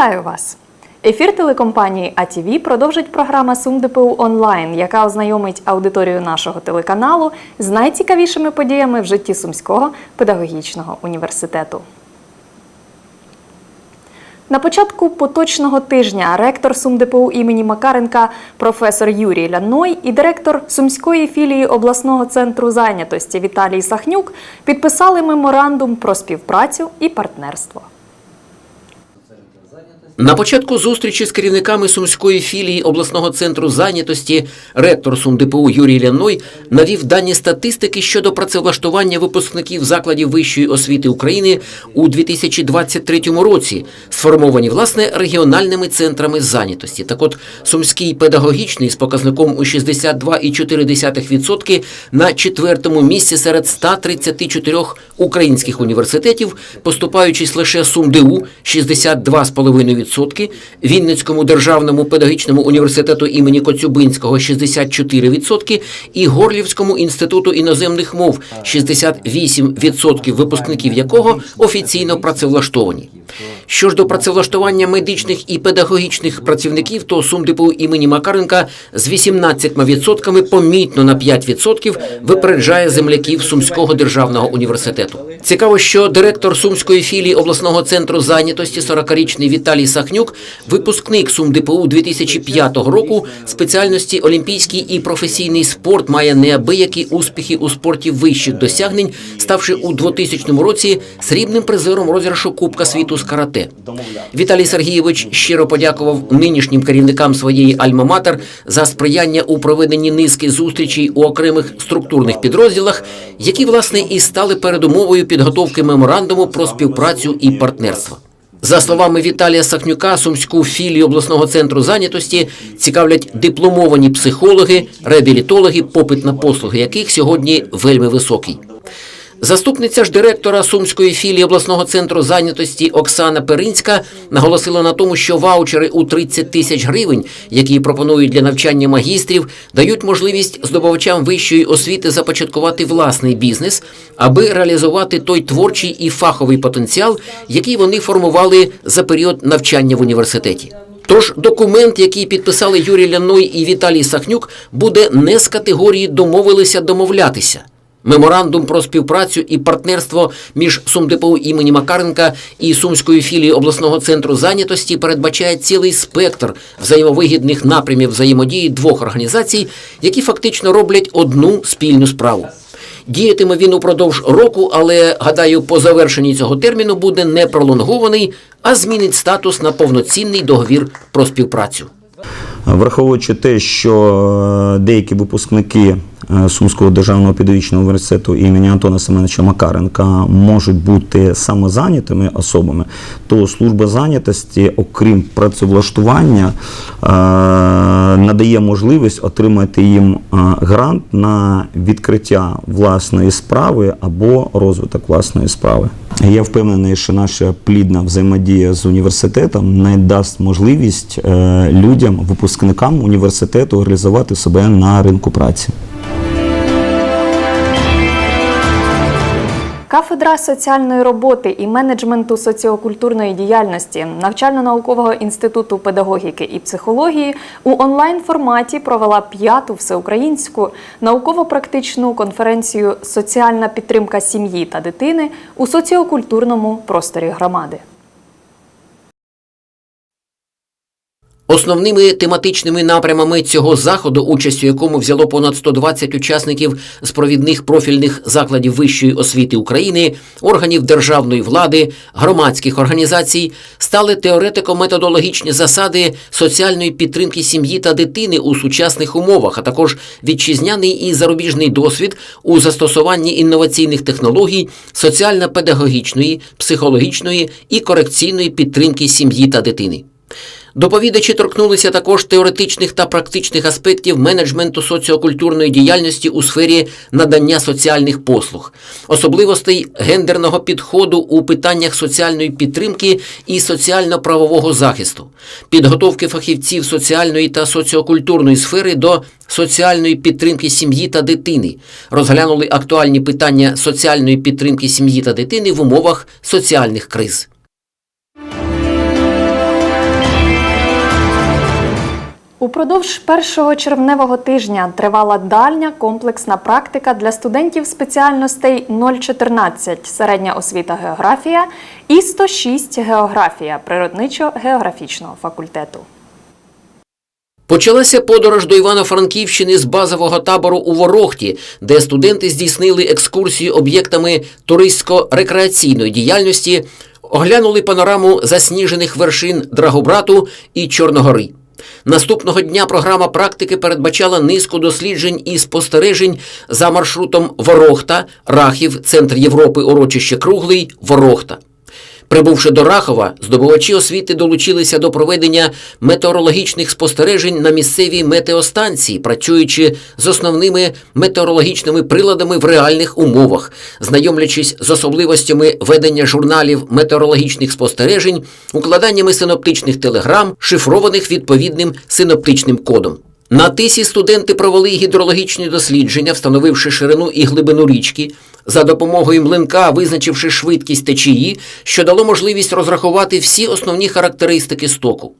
Вітаю вас! Ефір телекомпанії АТВ продовжить програма Сум ДПУ онлайн, яка ознайомить аудиторію нашого телеканалу з найцікавішими подіями в житті Сумського педагогічного університету. На початку поточного тижня ректор СумДПУ імені Макаренка професор Юрій Ляной і директор Сумської філії обласного центру зайнятості Віталій Сахнюк підписали меморандум про співпрацю і партнерство. На початку зустрічі з керівниками сумської філії обласного центру зайнятості ректор СумДПУ Юрій Ляной навів дані статистики щодо працевлаштування випускників закладів вищої освіти України у 2023 році, сформовані власне регіональними центрами зайнятості. Так от сумський педагогічний з показником у 62,4% на четвертому місці серед 134 українських університетів, поступаючись лише СумДУ 62,5%, Вінницькому державному педагогічному університету імені Коцюбинського 64% і Горлівському інституту іноземних мов 68% випускників якого офіційно працевлаштовані. Що ж до працевлаштування медичних і педагогічних працівників, то СумДПУ імені Макаренка з 18% помітно на 5% випереджає земляків Сумського державного університету. Цікаво, що директор Сумської філії обласного центру зайнятості 40-річний Віталій Сахнюк, випускник СумДПУ 2005 року, спеціальності олімпійський і професійний спорт має неабиякі успіхи у спорті вищих досягнень, ставши у 2000 році срібним призером розіграшу Кубка світу з карате. Віталій Сергійович щиро подякував нинішнім керівникам своєї альма-матер за сприяння у проведенні низки зустрічей у окремих структурних підрозділах, які власне і стали передумовою підготовки меморандуму про співпрацю і партнерство. За словами Віталія Сахнюка, сумську філію обласного центру зайнятості цікавлять дипломовані психологи, реабілітологи, попит на послуги яких сьогодні вельми високий. Заступниця ж директора Сумської філії обласного центру зайнятості Оксана Перинська наголосила на тому, що ваучери у 30 тисяч гривень, які пропонують для навчання магістрів, дають можливість здобувачам вищої освіти започаткувати власний бізнес, аби реалізувати той творчий і фаховий потенціал, який вони формували за період навчання в університеті. Тож документ, який підписали Юрій Ляной і Віталій Сахнюк, буде не з категорії домовилися домовлятися. Меморандум про співпрацю і партнерство між СумДПУ імені Макаренка і Сумською філією обласного центру зайнятості передбачає цілий спектр взаємовигідних напрямів взаємодії двох організацій, які фактично роблять одну спільну справу. Діятиме він упродовж року, але гадаю, по завершенні цього терміну буде не пролонгований, а змінить статус на повноцінний договір про співпрацю. Враховуючи те, що е, деякі випускники Сумського державного педагогічного університету імені Антона Семеновича Макаренка можуть бути самозайнятими особами, то служба зайнятості, окрім працевлаштування, е, надає можливість отримати їм е, грант на відкриття власної справи або розвиток власної справи. Я впевнений, що наша плідна взаємодія з університетом не дасть можливість е, людям, випускникам університету реалізувати себе на ринку праці. Кафедра соціальної роботи і менеджменту соціокультурної діяльності навчально-наукового інституту педагогіки і психології у онлайн форматі провела п'яту всеукраїнську науково-практичну конференцію Соціальна підтримка сім'ї та дитини у соціокультурному просторі громади. Основними тематичними напрямами цього заходу, участь у якому взяло понад 120 учасників з провідних профільних закладів вищої освіти України, органів державної влади, громадських організацій, стали теоретико-методологічні засади соціальної підтримки сім'ї та дитини у сучасних умовах, а також вітчизняний і зарубіжний досвід у застосуванні інноваційних технологій, соціально-педагогічної, психологічної і корекційної підтримки сім'ї та дитини. Доповідачі торкнулися також теоретичних та практичних аспектів менеджменту соціокультурної діяльності у сфері надання соціальних послуг, особливостей гендерного підходу у питаннях соціальної підтримки і соціально-правового захисту, підготовки фахівців соціальної та соціокультурної сфери до соціальної підтримки сім'ї та дитини, розглянули актуальні питання соціальної підтримки сім'ї та дитини в умовах соціальних криз. Упродовж першого червневого тижня тривала дальня комплексна практика для студентів спеціальностей 014 середня освіта географія і 106 географія природничо-географічного факультету. Почалася подорож до Івано-Франківщини з базового табору у Ворохті, де студенти здійснили екскурсію об'єктами туристсько-рекреаційної діяльності, оглянули панораму засніжених вершин Драгобрату і Чорногори. Наступного дня програма практики передбачала низку досліджень і спостережень за маршрутом Ворохта, Рахів, Центр Європи, урочище Круглий, Ворохта. Прибувши до Рахова, здобувачі освіти долучилися до проведення метеорологічних спостережень на місцевій метеостанції, працюючи з основними метеорологічними приладами в реальних умовах, знайомлячись з особливостями ведення журналів метеорологічних спостережень, укладаннями синоптичних телеграм, шифрованих відповідним синоптичним кодом. На тисі студенти провели гідрологічні дослідження, встановивши ширину і глибину річки, за допомогою млинка визначивши швидкість течії, що дало можливість розрахувати всі основні характеристики стоку.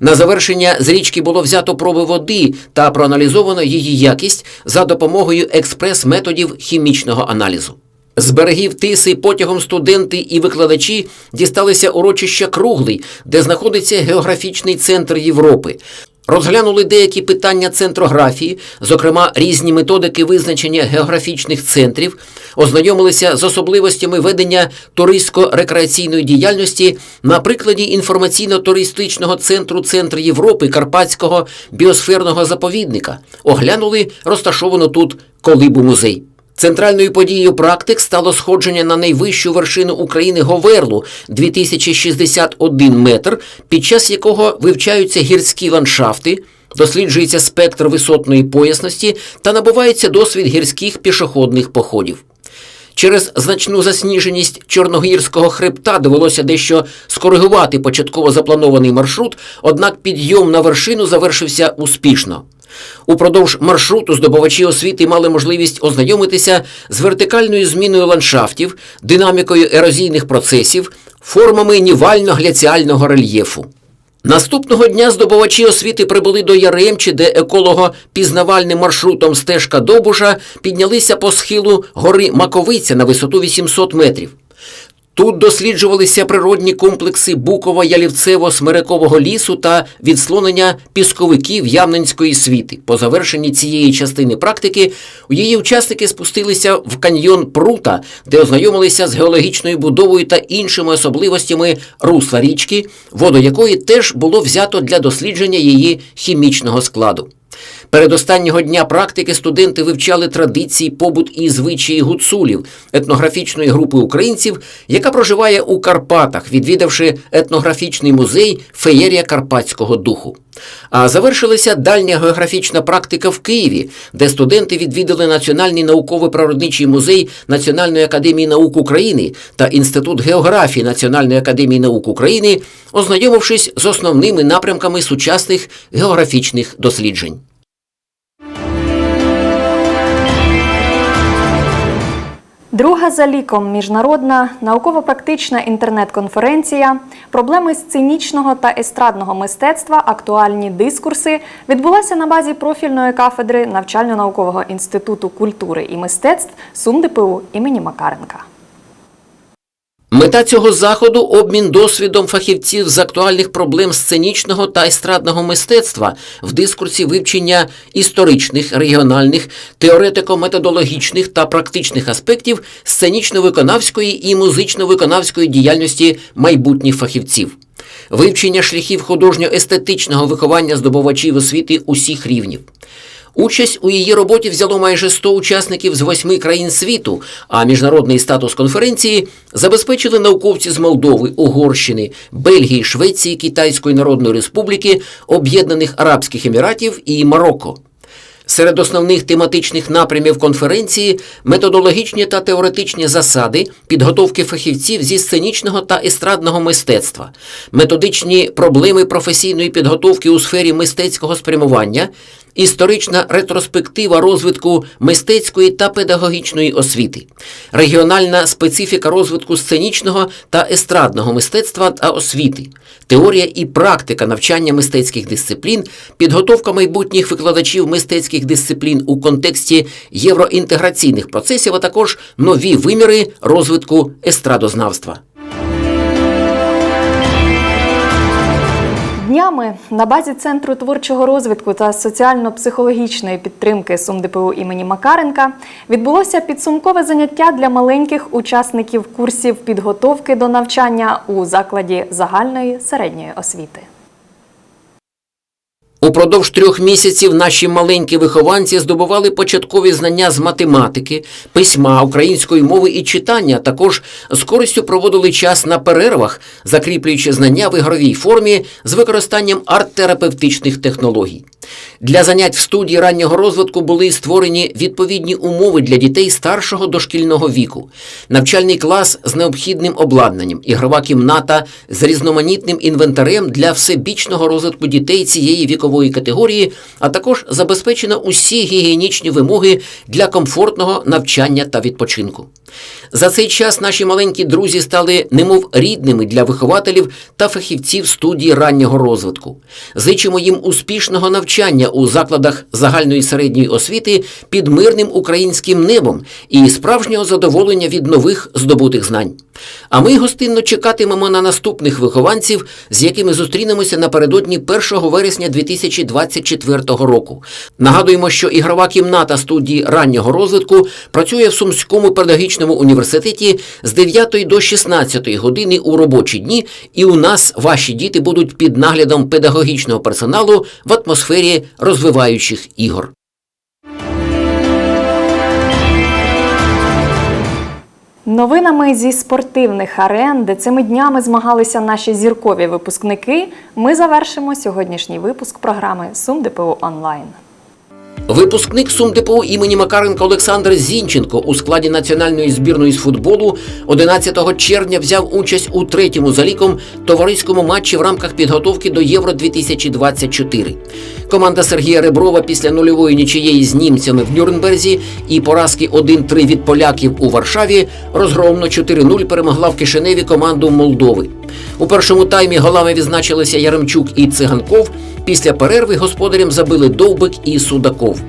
На завершення з річки було взято проби води та проаналізовано її якість за допомогою експрес-методів хімічного аналізу. З берегів Тиси потягом студенти і викладачі дісталися урочища Круглий, де знаходиться географічний центр Європи. Розглянули деякі питання центрографії, зокрема різні методики визначення географічних центрів, ознайомилися з особливостями ведення туристсько-рекреаційної діяльності на прикладі інформаційно-туристичного центру Центр Європи Карпатського біосферного заповідника, оглянули розташовану тут колибу музей. Центральною подією практик стало сходження на найвищу вершину України Говерлу 2061 метр, під час якого вивчаються гірські ландшафти, досліджується спектр висотної поясності та набувається досвід гірських пішохідних походів. Через значну засніженість Чорногірського хребта довелося дещо скоригувати початково запланований маршрут, однак підйом на вершину завершився успішно. Упродовж маршруту здобувачі освіти мали можливість ознайомитися з вертикальною зміною ландшафтів, динамікою ерозійних процесів, формами нівально-гляціального рельєфу. Наступного дня здобувачі освіти прибули до Яремчі, де еколого-пізнавальним маршрутом стежка Добуша піднялися по схилу гори Маковиця на висоту 800 метрів. Тут досліджувалися природні комплекси Буково-Ялівцево-Смирикового лісу та відслонення пісковиків Ямненської світи. По завершенні цієї частини практики її учасники спустилися в каньйон Прута, де ознайомилися з геологічною будовою та іншими особливостями русла річки, воду якої теж було взято для дослідження її хімічного складу. Передостаннього дня практики студенти вивчали традиції, побут і звичаї гуцулів, етнографічної групи українців, яка проживає у Карпатах, відвідавши етнографічний музей Феєрія Карпатського духу. А завершилася дальня географічна практика в Києві, де студенти відвідали Національний науково-природничий музей Національної академії наук України та Інститут географії Національної академії наук України, ознайомившись з основними напрямками сучасних географічних досліджень. Друга за ліком міжнародна науково-практична інтернет-конференція Проблеми сценічного та естрадного мистецтва. Актуальні дискурси відбулася на базі профільної кафедри навчально-наукового інституту культури і мистецтв СумДПУ імені Макаренка. Мета цього заходу обмін досвідом фахівців з актуальних проблем сценічного та естрадного мистецтва в дискурсі вивчення історичних, регіональних, теоретико-методологічних та практичних аспектів сценічно-виконавської і музично-виконавської діяльності майбутніх фахівців. Вивчення шляхів художньо-естетичного виховання здобувачів освіти усіх рівнів. Участь у її роботі взяло майже 100 учасників з восьми країн світу, а міжнародний статус конференції забезпечили науковці з Молдови, Угорщини, Бельгії, Швеції, Китайської Народної Республіки, Об'єднаних Арабських Еміратів і Марокко. Серед основних тематичних напрямів конференції методологічні та теоретичні засади підготовки фахівців зі сценічного та естрадного мистецтва, методичні проблеми професійної підготовки у сфері мистецького спрямування, історична ретроспектива розвитку мистецької та педагогічної освіти, регіональна специфіка розвитку сценічного та естрадного мистецтва та освіти, теорія і практика навчання мистецьких дисциплін, підготовка майбутніх викладачів мистецьких дисциплін у контексті євроінтеграційних процесів, а також нові виміри розвитку естрадознавства. Днями на базі Центру творчого розвитку та соціально-психологічної підтримки СумДПУ імені Макаренка відбулося підсумкове заняття для маленьких учасників курсів підготовки до навчання у закладі загальної середньої освіти. Упродовж трьох місяців наші маленькі вихованці здобували початкові знання з математики, письма, української мови і читання. Також з користю проводили час на перервах, закріплюючи знання в ігровій формі з використанням арт-терапевтичних технологій. Для занять в студії раннього розвитку були створені відповідні умови для дітей старшого дошкільного віку, навчальний клас з необхідним обладнанням, ігрова кімната з різноманітним інвентарем для всебічного розвитку дітей цієї вікової категорії, а також забезпечено усі гігієнічні вимоги для комфортного навчання та відпочинку. За цей час наші маленькі друзі стали немов рідними для вихователів та фахівців студії раннього розвитку. Зичимо їм успішного навчання у закладах загальної середньої освіти під мирним українським небом і справжнього задоволення від нових здобутих знань. А ми гостинно чекатимемо на наступних вихованців, з якими зустрінемося напередодні 1 вересня 2024 року. Нагадуємо, що ігрова кімната студії раннього розвитку працює в Сумському педагогічному університеті з 9 до 16 години у робочі дні, і у нас ваші діти будуть під наглядом педагогічного персоналу в атмосфері розвиваючих ігор. Новинами зі спортивних арен, де цими днями змагалися наші зіркові випускники, ми завершимо сьогоднішній випуск програми Сум ДПУ онлайн. Випускник СумДПУ імені Макаренка Олександр Зінченко у складі національної збірної з футболу 11 червня взяв участь у третьому за ліком товариському матчі в рамках підготовки до Євро 2024. Команда Сергія Реброва після нульової нічиєї з німцями в Нюрнберзі і поразки 1-3 від поляків у Варшаві розгромно 4-0 перемогла в Кишиневі команду Молдови. У першому таймі голами відзначилися Яремчук і Циганков. Після перерви господарям забили Довбик і Судаков.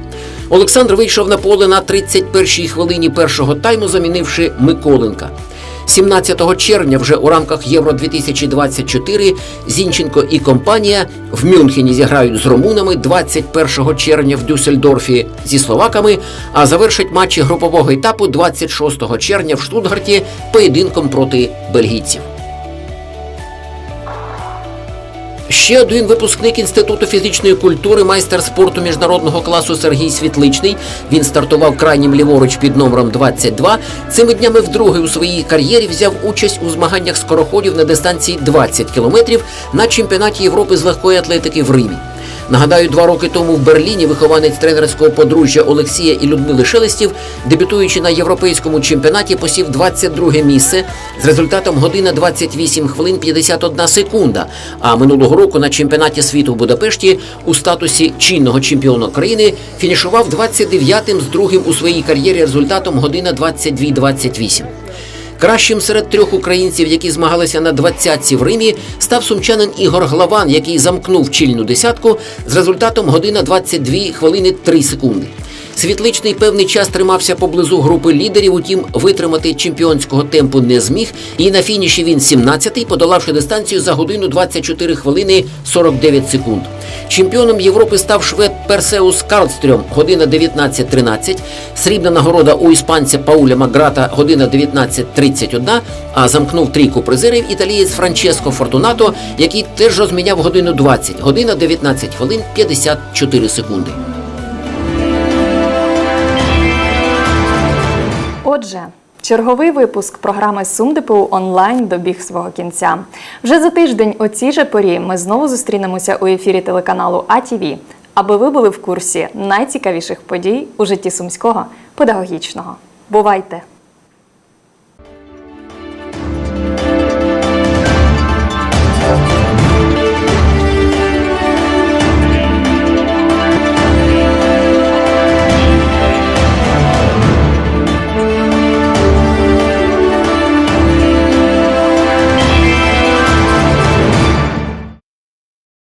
Олександр вийшов на поле на 31-й хвилині першого тайму, замінивши Миколенка. 17 червня вже у рамках Євро 2024 Зінченко і компанія в Мюнхені зіграють з румунами 21 червня в Дюссельдорфі зі словаками, а завершать матчі групового етапу 26 червня в Штутгарті поєдинком проти бельгійців. Ще один випускник Інституту фізичної культури, майстер спорту міжнародного класу Сергій Світличний. Він стартував крайнім ліворуч під номером 22. Цими днями вдруге у своїй кар'єрі взяв участь у змаганнях скороходів на дистанції 20 кілометрів на чемпіонаті Європи з легкої атлетики в Римі. Нагадаю, два роки тому в Берліні вихованець тренерського подружжя Олексія і Людмили Шелестів, дебютуючи на європейському чемпіонаті, посів 22 місце з результатом година 28 хвилин 51 секунда. А минулого року на чемпіонаті світу в Будапешті у статусі чинного чемпіона країни фінішував 29-м з другим у своїй кар'єрі результатом година 22-28. Кращим серед трьох українців, які змагалися на двадцятці в Римі, став сумчанин Ігор Главан, який замкнув чільну десятку з результатом година 22 хвилини 3 секунди. Світличний певний час тримався поблизу групи лідерів, утім витримати чемпіонського темпу не зміг. І на фініші він 17-й, подолавши дистанцію за годину 24 хвилини 49 секунд. Чемпіоном Європи став швед Персеус Карлстрьом, година 19.13, срібна нагорода у іспанця Пауля Маграта, година 19.31, а замкнув трійку призерів італієць Франческо Фортунато, який теж розміняв годину 20, година 19 хвилин 54 секунди. Отже, черговий випуск програми Сум ДПУ онлайн добіг свого кінця. Вже за тиждень о цій же порі ми знову зустрінемося у ефірі телеканалу АТВ, аби ви були в курсі найцікавіших подій у житті сумського педагогічного. Бувайте!